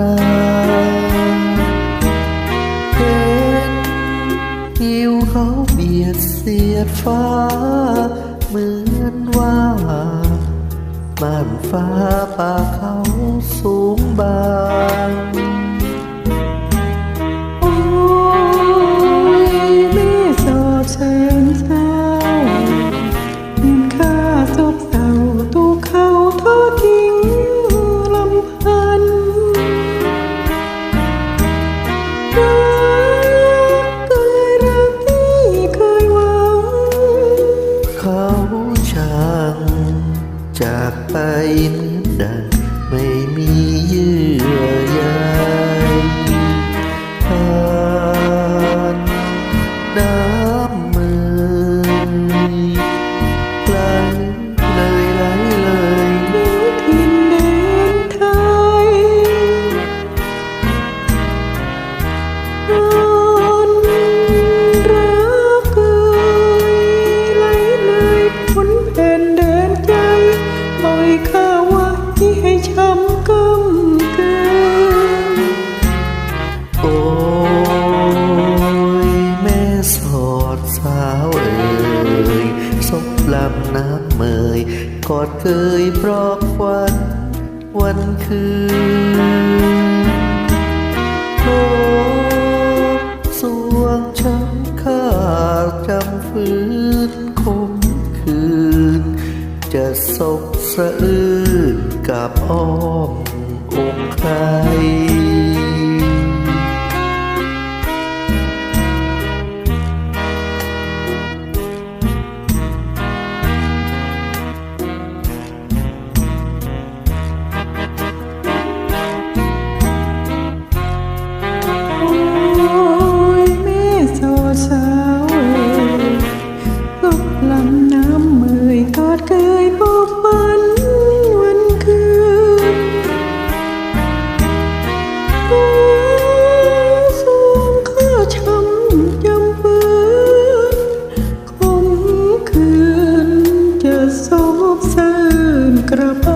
นาเห็นผิวเขาเบียดเสียดฟ้า เหมือนว่าม่านฟ้าป่าเขาสูงบาง จากไปเหมือนดัง โอ้ยแม่สอดสาวเอ่ยซบลำน้ำเมยกอดเคยเพราะควันวันคืนโอ้สวงช้ำข้าจำฝืนคมคืน จะศกสะอื้นกับอ้อมอกใคร ค